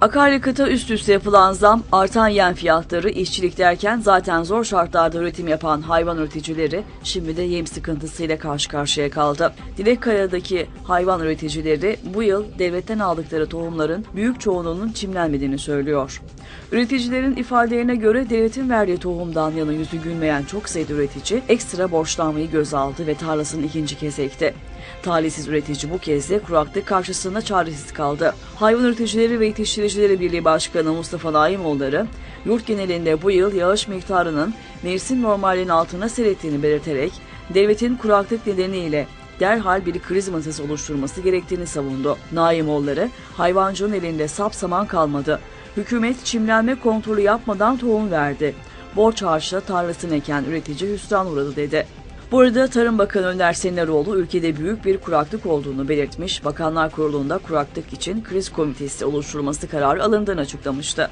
Akaryakıta üst üste yapılan zam, artan yem fiyatları, işçilik derken zaten zor şartlarda üretim yapan hayvan üreticileri şimdi de yem sıkıntısıyla karşı karşıya kaldı. Dilekkara'daki hayvan üreticileri bu yıl devletten aldıkları tohumların büyük çoğunluğunun çimlenmediğini söylüyor. Üreticilerin ifadelerine göre devletin verdiği tohumdan yana yüzü gülmeyen çok sayıda üretici ekstra borçlanmayı göz aldı ve tarlasını ikinci kez ekti. Talihsiz üretici bu kez de kuraklık karşısında çaresiz kaldı. Hayvan Üreticileri ve Yetiştiricileri Birliği Başkanı Mustafa Naimoğulları, yurt genelinde bu yıl yağış miktarının mevsim normalinin altına seyrettiğini belirterek, devletin kuraklık nedeniyle derhal bir kriz masası oluşturması gerektiğini savundu. Naimoğulları, hayvancının elinde sap saman kalmadı. Hükümet çimlenme kontrolü yapmadan tohum verdi. Borç harçla tarlasını eken üretici hüsran uğradı dedi. Bu arada Tarım Bakanı Önder Seneroğlu ülkede büyük bir kuraklık olduğunu belirtmiş, Bakanlar Kurulu'nda kuraklık için kriz komitesi oluşturulması kararı alındığını açıklamıştı.